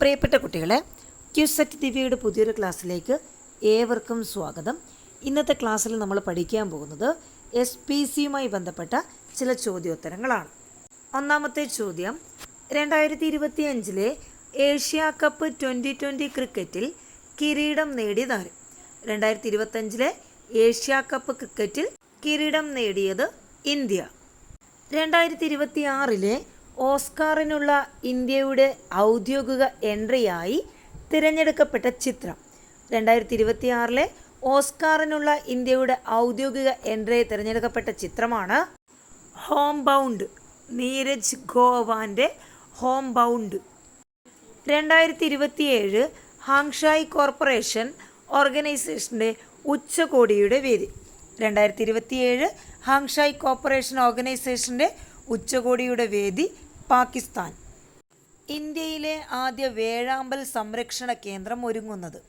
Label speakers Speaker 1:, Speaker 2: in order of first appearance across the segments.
Speaker 1: പ്രിയപ്പെട്ട കുട്ടികളെ ക്യൂസെറ്റ് ദിവ്യയുടെ പുതിയൊരു ക്ലാസ്സിലേക്ക് ഏവർക്കും സ്വാഗതം. ഇന്നത്തെ ക്ലാസ്സിൽ നമ്മൾ പഠിക്കാൻ പോകുന്നത് എസ് പി സിയുമായി ബന്ധപ്പെട്ട ചില ചോദ്യോത്തരങ്ങളാണ്. ഒന്നാമത്തെ ചോദ്യം രണ്ടായിരത്തി ഇരുപത്തി അഞ്ചിലെ ഏഷ്യ കപ്പ് ട്വന്റി ട്വന്റി ക്രിക്കറ്റിൽ കിരീടം നേടിയതാര്? രണ്ടായിരത്തി ഇരുപത്തഞ്ചിലെ ഏഷ്യ കപ്പ് ക്രിക്കറ്റിൽ കിരീടം നേടിയത് ഇന്ത്യ. രണ്ടായിരത്തി ഇരുപത്തി ആറിലെ ഓസ്കാറിനുള്ള ഇന്ത്യയുടെ ഔദ്യോഗിക എൻട്രിയായി തിരഞ്ഞെടുക്കപ്പെട്ട ചിത്രം. രണ്ടായിരത്തി ഇരുപത്തിയാറിലെ ഓസ്കാറിനുള്ള ഇന്ത്യയുടെ ഔദ്യോഗിക എൻട്രി തിരഞ്ഞെടുക്കപ്പെട്ട ചിത്രമാണ് ഹോം ബൗണ്ട് നീരജ് ഗോവാന്റെ ഹോം ബൗണ്ട് രണ്ടായിരത്തി ഇരുപത്തിയേഴ് ഹാങ്ഷായ് കോർപ്പറേഷൻ ഓർഗനൈസേഷന്റെ ഉച്ചകോടിയുടെ വേദി. രണ്ടായിരത്തി ഇരുപത്തിയേഴ് ഹാങ്ഷായ് കോർപ്പറേഷൻ ഓർഗനൈസേഷന്റെ ഉച്ചകോടിയുടെ വേദി പാകിസ്ഥാൻ. ഇന്ത്യയിലെ ആദ്യ വേഴാമ്പൽ സംരക്ഷണ കേന്ദ്രം ഒരുങ്ങുന്നത്.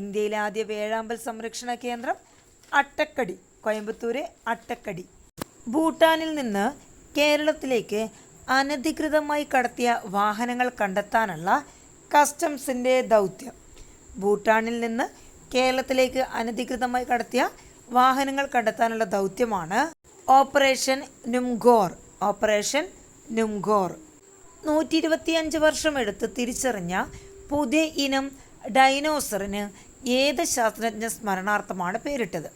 Speaker 1: ഇന്ത്യയിലെ ആദ്യ വേഴാമ്പൽ സംരക്ഷണ കേന്ദ്രം അട്ടക്കടി കോയമ്പത്തൂരെ അട്ടക്കടി. ഭൂട്ടാനിൽ നിന്ന് കേരളത്തിലേക്ക് അനധികൃതമായി കടത്തിയ വാഹനങ്ങൾ കണ്ടെത്താനുള്ള കസ്റ്റംസിന്റെ ദൗത്യം. ഭൂട്ടാനിൽ നിന്ന് കേരളത്തിലേക്ക് അനധികൃതമായി കടത്തിയ വാഹനങ്ങൾ കണ്ടെത്താനുള്ള ദൗത്യമാണ് ഓപ്പറേഷൻ നുംഗോർ. ഓപ്പറേഷൻ നുംഗോർ നൂറ്റി ഇരുപത്തിയഞ്ച് വർഷമെടുത്ത് തിരിച്ചറിഞ്ഞ പുതിയ ഇനം ഡൈനോസറിന് ഏത് ശാസ്ത്രജ്ഞ സ്മരണാർത്ഥമാണ് പേരിട്ടത്?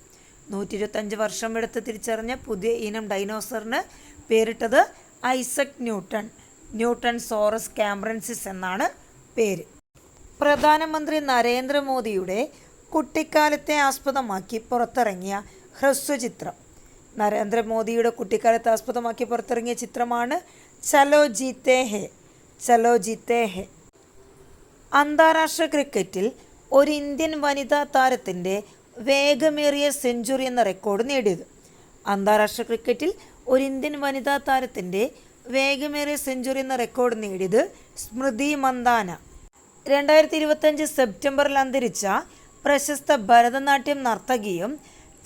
Speaker 1: നൂറ്റി ഇരുപത്തഞ്ച് വർഷം എടുത്ത് തിരിച്ചറിഞ്ഞ പുതിയ ഇനം ഡൈനോസറിന് പേരിട്ടത് Isaac Newton. Newtonsaurus cambrensis എന്നാണ് പേര്. പ്രധാനമന്ത്രി നരേന്ദ്രമോദിയുടെ കുട്ടിക്കാലത്തെ ആസ്പദമാക്കി പുറത്തിറങ്ങിയ ഹ്രസ്വചിത്രം. നരേന്ദ്രമോദിയുടെ കുട്ടിക്കാലത്തെ ആസ്പദമാക്കി പുറത്തിറങ്ങിയ ചിത്രമാണ് ചലോ ജീത്തേ ഹെ ചലോ ജീത്തേ ഹെ. അന്താരാഷ്ട്ര ക്രിക്കറ്റിൽ ഒരു ഇന്ത്യൻ വനിതാ താരത്തിന്റെ വേഗമേറിയ സെഞ്ചുറി എന്ന റെക്കോർഡ് നേടിയത്. അന്താരാഷ്ട്ര ക്രിക്കറ്റിൽ ഒരു ഇന്ത്യൻ വനിതാ താരത്തിന്റെ വേഗമേറിയ സെഞ്ചുറി എന്ന റെക്കോർഡ് നേടിയത് സ്മൃതി മന്ദാന. രണ്ടായിരത്തി ഇരുപത്തഞ്ച് സെപ്റ്റംബറിൽ അന്തരിച്ച പ്രശസ്ത ഭരതനാട്യം നർത്തകിയും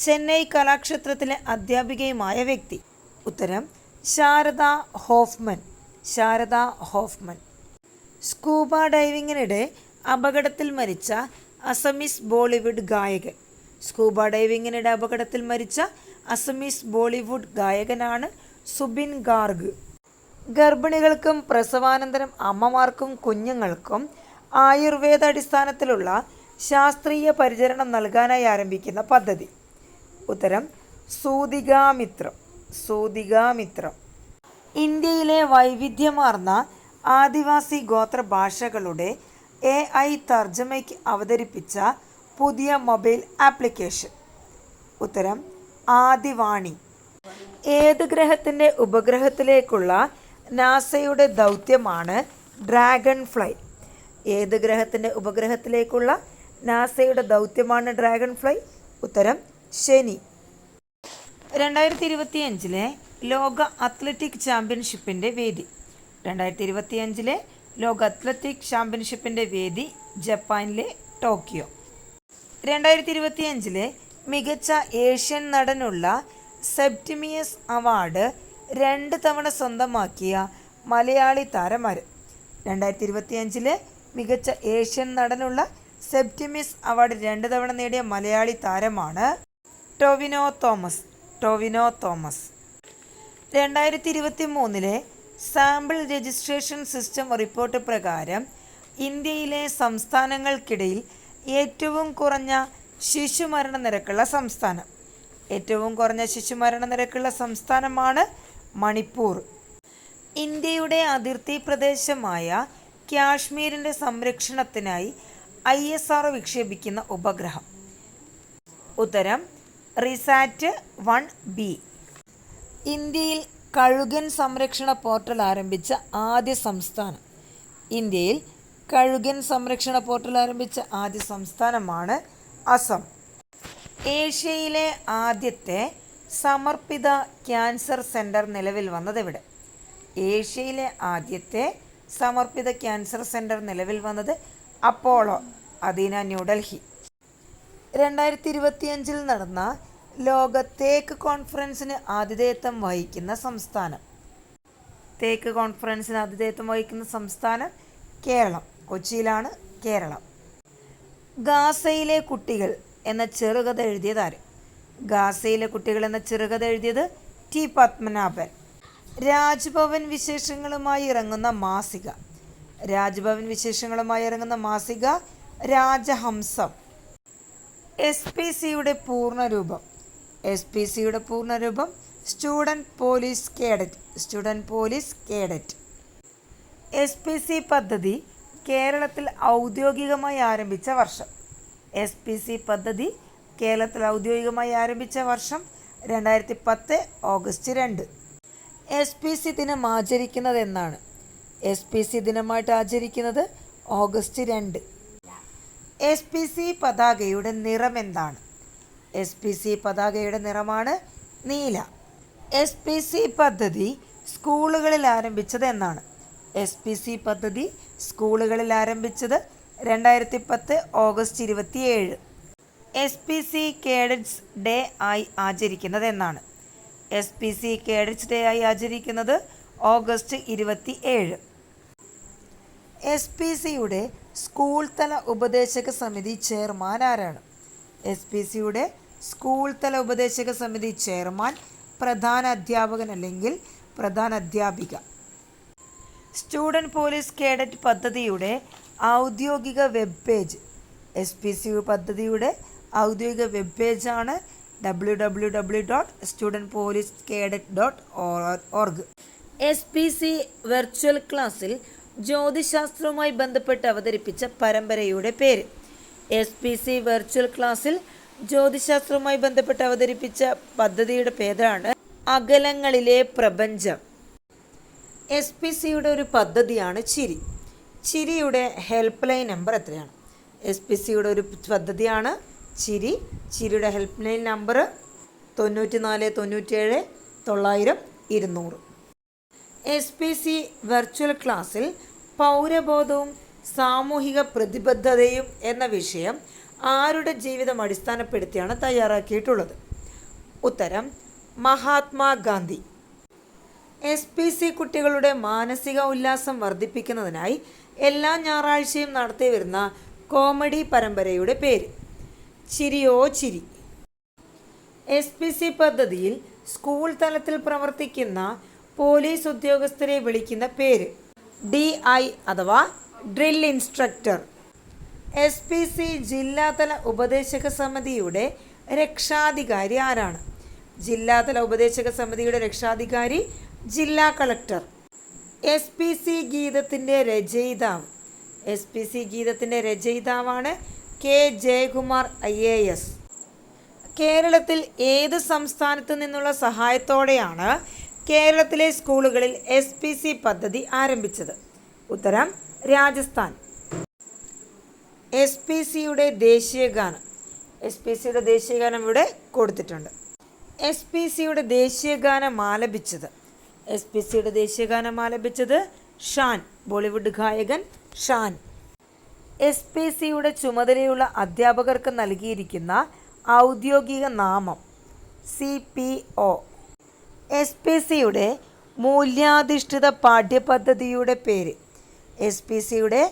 Speaker 1: ചെന്നൈ കലാക്ഷേത്രത്തിലെ അധ്യാപികയുമായ വ്യക്തി. ഉത്തരം ശാരദ ഹോഫ്മൻ. ശാരദ ഹോഫ്മൻ. സ്കൂബ ഡൈവിങ്ങിനിടെ അപകടത്തിൽ മരിച്ച അസമീസ് ബോളിവുഡ് ഗായകൻ. സ്കൂബ ഡൈവിങ്ങിനിടെ അപകടത്തിൽ മരിച്ച അസമീസ് ബോളിവുഡ് ഗായകനാണ് സുബിൻ ഗാർഗ്. ഗർഭിണികൾക്കും പ്രസവാനന്തരം അമ്മമാർക്കും കുഞ്ഞുങ്ങൾക്കും ആയുർവേദ അടിസ്ഥാനത്തിലുള്ള ശാസ്ത്രീയ പരിചരണം നൽകാനായി ആരംഭിക്കുന്ന പദ്ധതി. ഉത്തരം സൂതികാമിത്രം. സൂതികാമിത്രം. ഇന്ത്യയിലെ വൈവിധ്യമാർന്ന ആദിവാസി ഗോത്ര ഭാഷകളുടെ എ ഐ തർജമയ്ക്ക് അവതരിപ്പിച്ച പുതിയ മൊബൈൽ ആപ്ലിക്കേഷൻ. ഉത്തരം ആദിവാണി. ഏത് ഗ്രഹത്തിന്റെ ഉപഗ്രഹത്തിലേക്കുള്ള നാസയുടെ ദൗത്യമാണ് ഡ്രാഗൺ ഫ്ലൈ ഏത് ഗ്രഹത്തിന്റെ ഉപഗ്രഹത്തിലേക്കുള്ള നാസയുടെ ദൗത്യമാണ് ഡ്രാഗൺ ഫ്ലൈ ഉത്തരം ശനി. രണ്ടായിരത്തി ഇരുപത്തിയഞ്ചിലെ ലോക അത്ലറ്റിക് ചാമ്പ്യൻഷിപ്പിന്റെ വേദി. രണ്ടായിരത്തി ഇരുപത്തിയഞ്ചിലെ ലോക അത്ലറ്റിക് ചാമ്പ്യൻഷിപ്പിന്റെ വേദി ജപ്പാനിലെ ടോക്കിയോ. രണ്ടായിരത്തി ഇരുപത്തിയഞ്ചിലെ മികച്ച ഏഷ്യൻ നടനുള്ള സെപ്റ്റിമിയസ് അവാർഡ് രണ്ട് തവണ സ്വന്തമാക്കിയ മലയാളി താരമാര്. രണ്ടായിരത്തി ഇരുപത്തിയഞ്ചിലെ മികച്ച ഏഷ്യൻ നടനുള്ള സെപ്റ്റിമിസ് അവാർഡ് രണ്ട് തവണ നേടിയ മലയാളി താരമാണ് ടൊവിനോ തോമസ് ടോവിനോ തോമസ്. രണ്ടായിരത്തി ഇരുപത്തി മൂന്നിലെ സാമ്പിൾ രജിസ്ട്രേഷൻ സിസ്റ്റം റിപ്പോർട്ട് പ്രകാരം ഇന്ത്യയിലെ സംസ്ഥാനങ്ങൾക്കിടയിൽ ഏറ്റവും കുറഞ്ഞ ശിശുമരണ നിരക്കുള്ള സംസ്ഥാനം. ഏറ്റവും കുറഞ്ഞ ശിശുമരണ നിരക്കുള്ള സംസ്ഥാനമാണ് മണിപ്പൂർ. ഇന്ത്യയുടെ അതിർത്തി പ്രദേശമായ കാശ്മീരിന്റെ സംരക്ഷണത്തിനായി ഐ എസ് ആർ വിക്ഷേപിക്കുന്ന ഉപഗ്രഹം. ഉത്തരം റിസാറ്റ് വൺ ബി. ഇന്ത്യയിൽ കഴുകൻ സംരക്ഷണ പോർട്ടൽ ആരംഭിച്ച ആദ്യ സംസ്ഥാനം. ഇന്ത്യയിൽ കഴുകൻ സംരക്ഷണ പോർട്ടൽ ആരംഭിച്ച ആദ്യ സംസ്ഥാനമാണ് അസം. ഏഷ്യയിലെ ആദ്യത്തെ സമർപ്പിത ക്യാൻസർ സെന്റർ നിലവിൽ വന്നതെവിടെ? ഏഷ്യയിലെ ആദ്യത്തെ സമർപ്പിത ക്യാൻസർ സെന്റർ നിലവിൽ വന്നത് അപ്പോളോ അദീന ന്യൂഡൽഹി രണ്ടായിരത്തി ഇരുപത്തിയഞ്ചിൽ നടന്ന ലോക തേക്ക് കോൺഫറൻസിന് ആതിഥേയത്വം വഹിക്കുന്ന സംസ്ഥാനം. തേക്ക് കോൺഫറൻസിന് ആതിഥേയത്വം വഹിക്കുന്ന സംസ്ഥാനം കേരളം. കൊച്ചിയിലാണ് കേരളം. ഗാസയിലെ കുട്ടികൾ എന്ന ചെറുകഥ എഴുതിയത് ആര് ഗാസയിലെ കുട്ടികൾ എന്ന ചെറുകഥ എഴുതിയത് ടി പത്മനാഭൻ. രാജ്ഭവൻ വിശേഷങ്ങളുമായി ഇറങ്ങുന്ന മാസിക. രാജ്ഭവൻ വിശേഷങ്ങളുമായി ഇറങ്ങുന്ന മാസിക രാജഹംസം. എസ് പി സിയുടെ പൂർണരൂപം. എസ് പി സിയുടെ പൂർണരൂപം student police cadet student police cadet. S P C പദ്ധതി കേരളത്തിൽ ഔദ്യോഗികമായി ആരംഭിച്ച വർഷം. എസ് പി സി പദ്ധതി കേരളത്തിൽ ഔദ്യോഗികമായി ആരംഭിച്ച വർഷം രണ്ടായിരത്തി പത്ത് ഓഗസ്റ്റ് രണ്ട്. എസ് പി സി ദിനം ആചരിക്കുന്നത് എന്നാണ് എസ് പി സി ദിനമായിട്ട് ആചരിക്കുന്നത് ഓഗസ്റ്റ് രണ്ട്. എസ് പി സി പതാകയുടെ നിറം എന്താണ്? എസ് പി സി പതാകയുടെ നിറമാണ് നീല. എസ് പി സി പദ്ധതി സ്കൂളുകളിൽ ആരംഭിച്ചത് എന്നാണ്. എസ് പി സി പദ്ധതി സ്കൂളുകളിൽ ആരംഭിച്ചത് രണ്ടായിരത്തി പത്ത് ഓഗസ്റ്റ് ഇരുപത്തിയേഴ്. S P C cadets day ആയി ആചരിക്കുന്നത് എന്നാണ്. S P C cadets day ആയി ആചരിക്കുന്നത് ഓഗസ്റ്റ് ഇരുപത്തി ഏഴ് എസ് പി സിയുടെ സ്കൂൾ തല ഉപദേശക സമിതി ചെയർമാൻ ആരാണ്? എസ് പി സിയുടെ സ്കൂൾ തല ഉപദേശക സമിതി ചെയർമാൻ പ്രധാന അധ്യാപകൻ അല്ലെങ്കിൽ പ്രധാന അധ്യാപിക. സ്റ്റുഡന്റ് പോലീസ് കേഡറ്റ് പദ്ധതിയുടെ ഔദ്യോഗിക web page. S P C പദ്ധതിയുടെ ഔദ്യോഗിക web പേജാണ് W W W dot student police cadet dot org S P C virtual ക്ലാസ്സിൽ ജ്യോതിശാസ്ത്രവുമായി ബന്ധപ്പെട്ട് അവതരിപ്പിച്ച പരമ്പരയുടെ പേര്. എസ് പി സി വെർച്വൽ ക്ലാസ്സിൽ ജ്യോതിശാസ്ത്രവുമായി ബന്ധപ്പെട്ട് അവതരിപ്പിച്ച പദ്ധതിയുടെ പേരാണ് അകലങ്ങളിലെ പ്രപഞ്ചം. എസ് പി സിയുടെ ഒരു പദ്ധതിയാണ് ചിരി. ചിരിയുടെ ഹെൽപ്പ് ലൈൻ നമ്പർ എത്രയാണ് എസ് പി സിയുടെ ഒരു പദ്ധതിയാണ് ചിരി. ചിരിയുടെ ഹെൽപ്പ് ലൈൻ നമ്പർ തൊണ്ണൂറ്റി നാല് തൊണ്ണൂറ്റേഴ് തൊള്ളായിരം ഇരുന്നൂറ്. എസ് പി സി വെർച്വൽ ക്ലാസ്സിൽ പൗരബോധവും സാമൂഹിക പ്രതിബദ്ധതയും എന്ന വിഷയം ആരുടെ ജീവിതം അടിസ്ഥാനപ്പെടുത്തിയാണ് തയ്യാറാക്കിയിട്ടുള്ളത്? ഉത്തരം മഹാത്മാഗാന്ധി എസ് പി സി കുട്ടികളുടെ മാനസിക ഉല്ലാസം വർദ്ധിപ്പിക്കുന്നതിനായി എല്ലാ ഞായറാഴ്ചയും നടത്തി വരുന്ന കോമഡി പരമ്പരയുടെ പേര് ചിരിയോ ചിരി. എസ് പി സി പദ്ധതിയിൽ സ്കൂൾ തലത്തിൽ പ്രവർത്തിക്കുന്ന പോലീസ് ഉദ്യോഗസ്ഥരെ വിളിക്കുന്ന പേര്. ഡി ഐ അഥവാ drill instructor. S P C ജില്ലാതല ഉപദേശക സമിതിയുടെ രക്ഷാധികാരി ആരാണ്? ജില്ലാതല ഉപദേശക സമിതിയുടെ രക്ഷാധികാരി ജില്ലാ കളക്ടർ. എസ് പി സി ഗീതത്തിന്റെ രചയിതാവ്. എസ് പി സി ഗീതത്തിന്റെ രചയിതാവാണ് K Jayakumar I A S. കേരളത്തിൽ ഏത് സംസ്ഥാനത്തു നിന്നുള്ള സഹായത്തോടെയാണ് കേരളത്തിലെ സ്കൂളുകളിൽ എസ് പി സി പദ്ധതി ആരംഭിച്ചത്. ഉത്തരം രാജസ്ഥാൻ. എസ് പി സിയുടെ ദേശീയഗാനം. എസ് പി സിയുടെ ദേശീയഗാനം ഇവിടെ കൊടുത്തിട്ടുണ്ട്. എസ് പി സിയുടെ ദേശീയഗാനം ആലപിച്ചത്. എസ് പി സിയുടെ ദേശീയഗാനം ആലപിച്ചത് ഷാൻ ബോളിവുഡ് ഗായകൻ ഷാൻ. എസ് പി സിയുടെ ചുമതലയുള്ള അധ്യാപകർക്ക് നൽകിയിരിക്കുന്ന ഔദ്യോഗിക നാമം C P O. S P സിയുടെ മൂല്യാധിഷ്ഠിത പാഠ്യപദ്ധതിയുടെ പേര്. എസ് പി സിയുടെ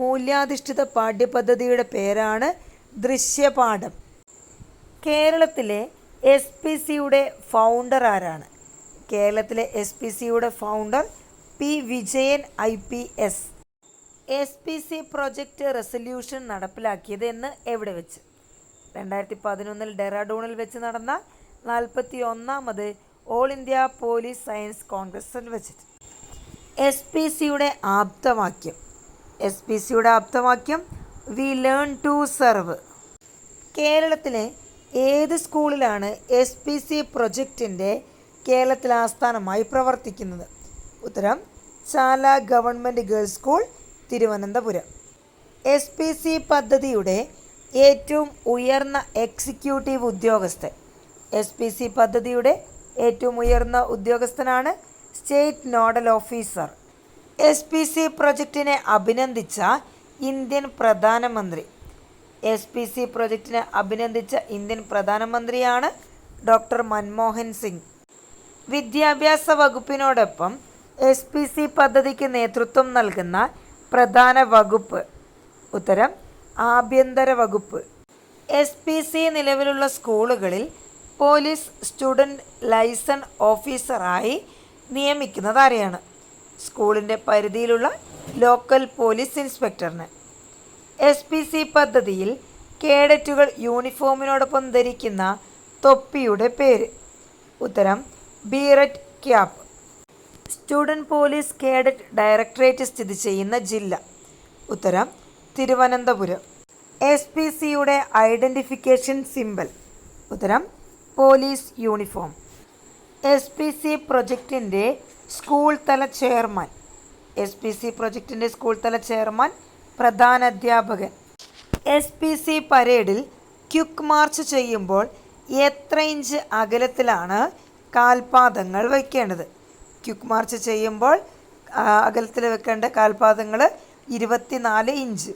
Speaker 1: മൂല്യാധിഷ്ഠിത പാഠ്യപദ്ധതിയുടെ പേരാണ് ദൃശ്യപാഠം. കേരളത്തിലെ എസ് പി സിയുടെ ഫൗണ്ടർ ആരാണ്? കേരളത്തിലെ എസ് പി സിയുടെ founder P Vijayan I P S. S P C project resolution നടപ്പിലാക്കിയത് എന്ന് എവിടെ വെച്ച്? രണ്ടായിരത്തി പതിനൊന്നിൽ ഡെറാഡൂണിൽ വെച്ച് നടന്ന നാൽപ്പത്തി ഒന്നാമത് ഓൾ ഇന്ത്യ പോലീസ് സയൻസ് കോൺഗ്രസിൽ വെച്ചിട്ട്. എസ് പി സിയുടെ ആപ്തവാക്യം. എസ് പി സിയുടെ ആപ്തവാക്യം വി ലേൺ ടു സെർവ് കേരളത്തിലെ ഏത് സ്കൂളിലാണ് എസ് പി സി പ്രൊജക്റ്റിന്റെ കേരളത്തിൽ ആസ്ഥാനമായി പ്രവർത്തിക്കുന്നത്? ഉത്തരം Chala government girls school Thiruvananthapuram. S P C പദ്ധതിയുടെ ഏറ്റവും ഉയർന്ന എക്സിക്യൂട്ടീവ് ഉദ്യോഗസ്ഥൻ. എസ് പി സി പദ്ധതിയുടെ ഏറ്റവും ഉയർന്ന ഉദ്യോഗസ്ഥനാണ് state nodal officer. S P C പ്രൊജക്റ്റിനെ അഭിനന്ദിച്ച ഇന്ത്യൻ പ്രധാനമന്ത്രി. എസ് പി സി പ്രൊജക്റ്റിനെ അഭിനന്ദിച്ച ഇന്ത്യൻ പ്രധാനമന്ത്രിയാണ് ഡോക്ടർ മൻമോഹൻ സിംഗ്. വിദ്യാഭ്യാസ വകുപ്പിനോടൊപ്പം എസ് പി സി പദ്ധതിക്ക് നേതൃത്വം നൽകുന്ന പ്രധാന വകുപ്പ്. ഉത്തരം ആഭ്യന്തര വകുപ്പ്. എസ് പി സി നിലവിലുള്ള സ്കൂളുകളിൽ പോലീസ് സ്റ്റുഡന്റ് ലൈസൺ ഓഫീസറായി നിയമിക്കുന്നത് ആരെയാണ്? സ്കൂളിന്റെ പരിധിയിലുള്ള ലോക്കൽ പോലീസ് ഇൻസ്പെക്ടറിന്. എസ് പി സി പദ്ധതിയിൽ കേഡറ്റുകൾ യൂണിഫോമിനോടൊപ്പം ധരിക്കുന്ന തൊപ്പിയുടെ പേര്. ഉത്തരം beret cap student police cadet directorate സ്ഥിതി ചെയ്യുന്ന ജില്ല. ഉത്തരം തിരുവനന്തപുരം. എസ് പി സിയുടെ ഐഡന്റിഫിക്കേഷൻ സിമ്പൽ. ഉത്തരം police uniform. S P C പ്രൊജക്റ്റിന്റെ സ്കൂൾ തല ചെയർമാൻ. എസ് പി സി പ്രൊജക്റ്റിന്റെ സ്കൂൾ തല ചെയർമാൻ പ്രധാന അധ്യാപകൻ. എസ് പി സി പരേഡിൽ ക്യുക്ക് മാർച്ച് ചെയ്യുമ്പോൾ എത്ര ഇഞ്ച് അകലത്തിലാണ് കാൽപാദങ്ങൾ വയ്ക്കേണ്ടത്? ക്യുക്ക് മാർച്ച് ചെയ്യുമ്പോൾ അകലത്തിൽ വെക്കേണ്ട കാൽപാദങ്ങൾ ഇരുപത്തിനാല് ഇഞ്ച്.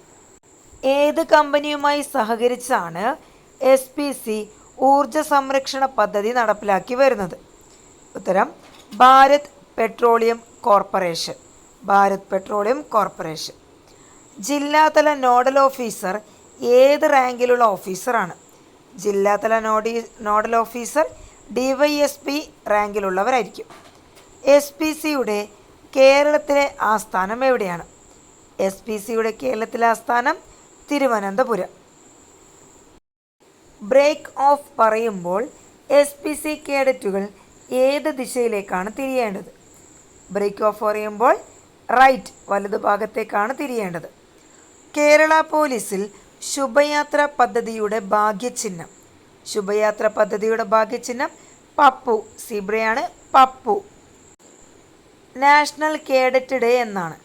Speaker 1: ഏത് കമ്പനിയുമായി സഹകരിച്ചാണ് എസ് പി സി ഊർജ സംരക്ഷണ പദ്ധതി നടപ്പിലാക്കി വരുന്നത്. ഉത്തരം Bharat petroleum corporation. Bharat petroleum corporation. ജില്ലാതല നോഡൽ ഓഫീസർ ഏത് റാങ്കിലുള്ള ഓഫീസറാണ്? ജില്ലാതല Noddy nodal officer D Y S P റാങ്കിലുള്ളവരായിരിക്കും. S P സിയുടെ കേരളത്തിലെ ആസ്ഥാനം എവിടെയാണ്? എസ് പി സിയുടെ കേരളത്തിലെ ആസ്ഥാനം തിരുവനന്തപുരം. ബ്രേക്ക് ഓഫ് പറയുമ്പോൾ എസ് പി സി കേഡറ്റുകൾ ഏത് ദിശയിലേക്കാണ് തിരിയേണ്ടത്? ബ്രേക്ക് ഓഫ് പറയുമ്പോൾ റൈറ്റ് വലതു ഭാഗത്തേക്കാണ് തിരിയേണ്ടത്. കേരള പോലീസിൽ ശുഭയാത്ര പദ്ധതിയുടെ ഭാഗ്യചിഹ്നം. ശുഭയാത്ര പദ്ധതിയുടെ ഭാഗ്യചിഹ്നം പപ്പു സീബ്രയാണ് പപ്പു. നാഷണൽ കേഡറ്റ് ഡേ എന്നാണ്.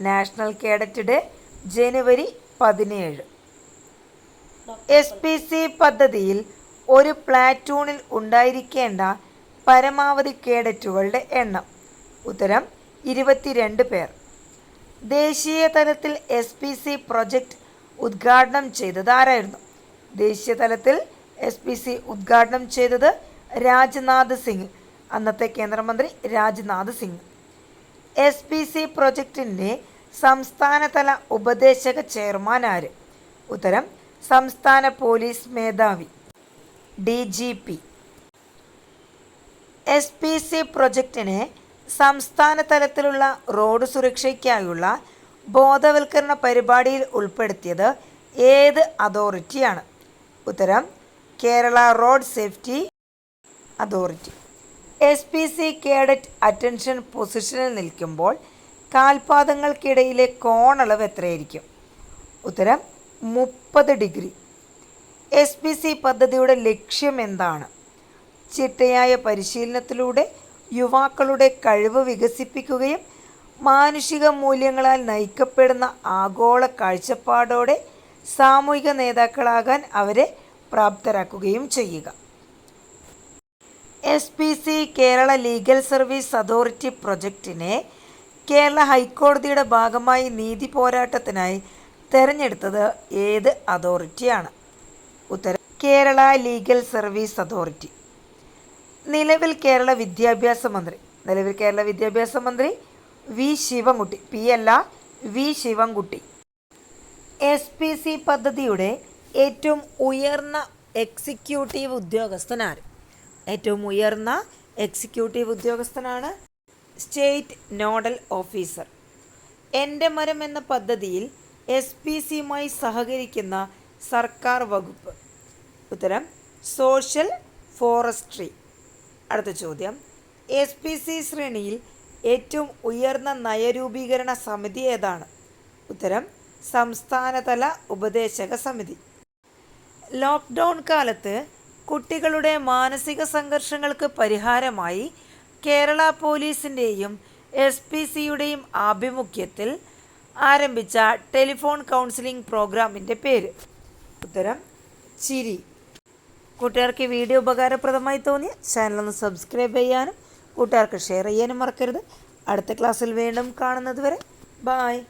Speaker 1: നാഷണൽ കേഡറ്റ് ഡേ ജനുവരി പതിനേഴ്. എസ് പി സി പദ്ധതിയിൽ ഒരു പ്ലാറ്റൂണിൽ ഉണ്ടായിരിക്കേണ്ട പരമാവധി കേഡറ്റുകളുടെ എണ്ണം. ഉത്തരം ഇരുപത്തിരണ്ട് പേർ. ദേശീയ തലത്തിൽ എസ് പി സി പ്രൊജക്ട് ഉദ്ഘാടനം ചെയ്തത് ആരായിരുന്നു? ദേശീയ തലത്തിൽ എസ് പി സി ഉദ്ഘാടനം ചെയ്തത് രാജ്നാഥ് സിംഗ്. അന്നത്തെ കേന്ദ്രമന്ത്രി Rajnath Singh. S P C പ്രൊജക്ടിന്റെ സംസ്ഥാനതല ഉപദേശക ചെയർമാൻ ആര്? ഉത്തരം സംസ്ഥാന പോലീസ് മേധാവി. D G P. S P C പ്രൊജക്റ്റിനെ സംസ്ഥാന തലത്തിലുള്ള റോഡ് സുരക്ഷയ്ക്കായുള്ള ബോധവൽക്കരണ പരിപാടിയിൽ ഉൾപ്പെടുത്തിയത് ഏത് അതോറിറ്റിയാണ്? ഉത്തരം Kerala road safety authority. S P C cadet attention പൊസിഷനിൽ നിൽക്കുമ്പോൾ കാൽപാദങ്ങൾക്കിടയിലെ കോണളവ് എത്രയായിരിക്കും? ഉത്തരം മുപ്പത് ഡിഗ്രി. എസ് പി സി പദ്ധതിയുടെ ലക്ഷ്യം എന്താണ്? ചിട്ടയായ പരിശീലനത്തിലൂടെ യുവാക്കളുടെ കഴിവ് വികസിപ്പിക്കുകയും മാനുഷിക മൂല്യങ്ങളാൽ നയിക്കപ്പെടുന്ന ആഗോള കാഴ്ചപ്പാടോടെ സാമൂഹിക നേതാക്കളാകാൻ അവരെ പ്രാപ്തരാക്കുകയും ചെയ്യുക. S P C Kerala legal service authority പ്രൊജക്റ്റിനെ കേരള ഹൈക്കോടതിയുടെ ഭാഗമായി നീതി പോരാട്ടത്തിനായി തെരഞ്ഞെടുത്തത് ഏത് അതോറിറ്റിയാണ്? ഉത്തര കേരള ലീഗൽ സർവീസ് അതോറിറ്റി. നിലവിൽ കേരള വിദ്യാഭ്യാസ മന്ത്രി നിലവിൽ കേരള വിദ്യാഭ്യാസ മന്ത്രി വി ശിവൻകുട്ടി പി അല്ല V Sivankutty. S P C പദ്ധതിയുടെ ഏറ്റവും ഉയർന്ന എക്സിക്യൂട്ടീവ് ഉദ്യോഗസ്ഥനാണ് ഏറ്റവും ഉയർന്ന എക്സിക്യൂട്ടീവ് ഉദ്യോഗസ്ഥനാണ് സ്റ്റേറ്റ് നോഡൽ ഓഫീസർ. എന്റെ മരം എന്ന പദ്ധതിയിൽ എസ് പി സിയുമായി സഹകരിക്കുന്ന സർക്കാർ വകുപ്പ്. ഉത്തരം സോഷ്യൽ ഫോറസ്ട്രി. അടുത്ത ചോദ്യം എസ് പി സി ശ്രേണിയിൽ ഏറ്റവും ഉയർന്ന നയരൂപീകരണ സമിതി ഏതാണ്? ഉത്തരം സംസ്ഥാനതല ഉപദേശക സമിതി. ലോക്ക്ഡൗൺ കാലത്ത് കുട്ടികളുടെ മാനസിക സംഘർഷങ്ങൾക്ക് പരിഹാരമായി കേരള പോലീസിന്റെയും എസ് പി സിയുടെയും ആഭിമുഖ്യത്തിൽ ആരംഭിച്ച ടെലിഫോൺ കൗൺസിലിംഗ് പ്രോഗ്രാമിന്റെ പേര്. ഉത്തരം ചിരി. കൂട്ടുകാർക്ക് വീഡിയോ ഉപകാരപ്രദമായി തോന്നിയ ചാനലൊന്ന് സബ്സ്ക്രൈബ് ചെയ്യാനും കൂട്ടുകാർക്ക് ഷെയർ ചെയ്യാനും മറക്കരുത്. അടുത്ത ക്ലാസ്സിൽ വീണ്ടും കാണുന്നത് വരെ ബായ്